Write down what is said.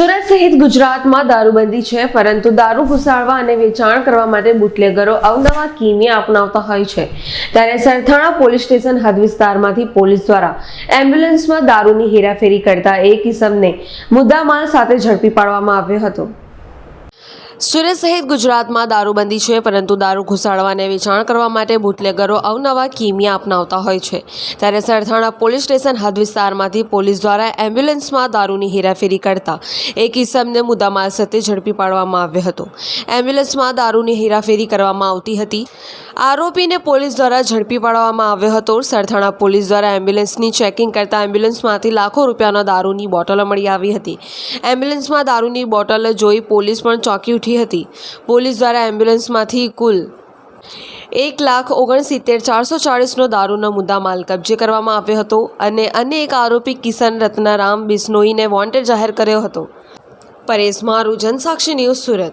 સહિત ગુજરાતમાં દારૂબંધી છે, પરંતુ દારૂ ઘુસાડવા અને વેચાણ કરવા માટે બુટલેગરો અવનવા કીમિયા અપનાવતા હોય છે. ત્યારે સરથાણા પોલીસ સ્ટેશન હદ વિસ્તારમાંથી પોલીસ દ્વારા એમ્બ્યુલન્સમાં દારૂની હેરાફેરી કરતા એક ઇસમને મુદ્દામાલ સાથે ઝડપી પાડવામાં આવ્યો હતો. સુરત સહિત ગુજરાતમાં દારૂબંધી છે, પરંતુ દારૂ ઘુસાડવા અને વેચાણ કરવા માટે બુટલેગરો અવનવા કિમિયા અપનાવતા હોય છે. ત્યારે સરથાણા પોલીસ સ્ટેશન હદ વિસ્તારમાંથી પોલીસ દ્વારા એમ્બ્યુલન્સમાં દારૂની હેરાફેરી કરતા એક ઇસમને મુદ્દામાલ સાથે ઝડપી પાડવામાં આવ્યો હતો. એમ્બ્યુલન્સમાં દારૂની હેરાફેરી કરવામાં આવતી હતી. આરોપીને પોલીસ દ્વારા ઝડપી પાડવામાં આવ્યો હતો. સરથાણા પોલીસ દ્વારા એમ્બ્યુલન્સની ચેકિંગ કરતા એમ્બ્યુલન્સમાંથી લાખો રૂપિયાના દારૂની બોટલો મળી આવી હતી. એમ્બ્યુલન્સમાં દારૂની બોટલ જોઈ પોલીસ પણ ચોંકી ઉઠી હતી. પોલીસ દ્વારા એમ્બ્યુલન્સમાંથી કુલ એક લાખ ઓગણસિત્તેર, ચારસો ચાળીસનો દારૂનો મુદ્દામાલ કબજે કરવામાં આવ્યો હતો અને અન્ય એક આરોપી કિશન રત્નારામ, બિસ્નોઈને વોન્ટેડ જાહેર કર્યો હતો. પરેશ મારું જનસાક્ષી ન્યૂઝ સુરત.